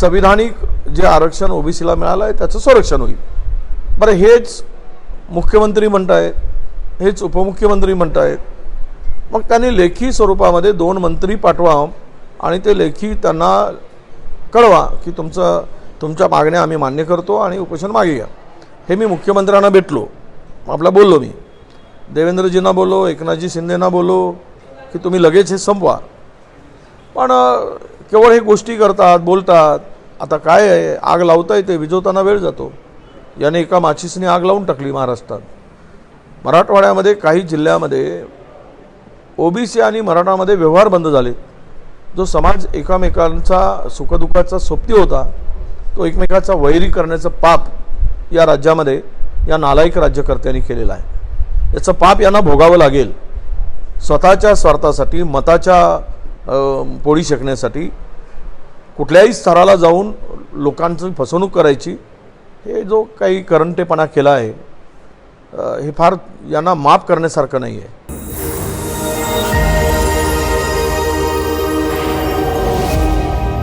संविधानिक जे आरक्षण ओबीसीला मिळालं आहे त्याचं संरक्षण होईल. बरं हेच मुख्यमंत्री म्हणतायत हेच उपमुख्यमंत्री म्हणतायत मग त्यांनी लेखी स्वरूपामध्ये दोन मंत्री पाठवा आणि ते लेखी त्यांना कळवा की तुमचं तुमच्या मागण्या आम्ही मान्य करतो आणि उपोषण मागे घ्या. हे मी मुख्यमंत्र्यांना भेटलो. आपला बोललो मी. देवेंद्रजींना बोललो एकनाथजी शिंदेना बोललो की तुम्ही लगेच हे संपवा. पण केवळ हे गोष्टी करतात बोलतात. आता काय आहे? आग लावता येते विजवताना वेळ जातो. याने एका माचीसने आग लावून टाकली महाराष्ट्रात. मराठवाड्यामध्ये काही जिल्ह्यामध्ये ओबीसी आणि मराठामध्ये व्यवहार बंद झाले जो समाज एकामेकांचा सुखदुःखाचा सोबती होता तो एकमेकाचा वैरी करण्याचं पाप या राज्यामध्ये या नालायक राज्यकर्त्यांनी केलेलं आहे. याचं पाप यांना भोगावं लागेल. स्वतःच्या स्वार्थासाठी मताच्या पोळी शेकण्यासाठी कुठल्याही स्तराला जाऊन लोकांची फसवणूक करायची हे जो काही करंटेपणा केला आहे हे फार यांना माफ करण्यासारखं नाही आहे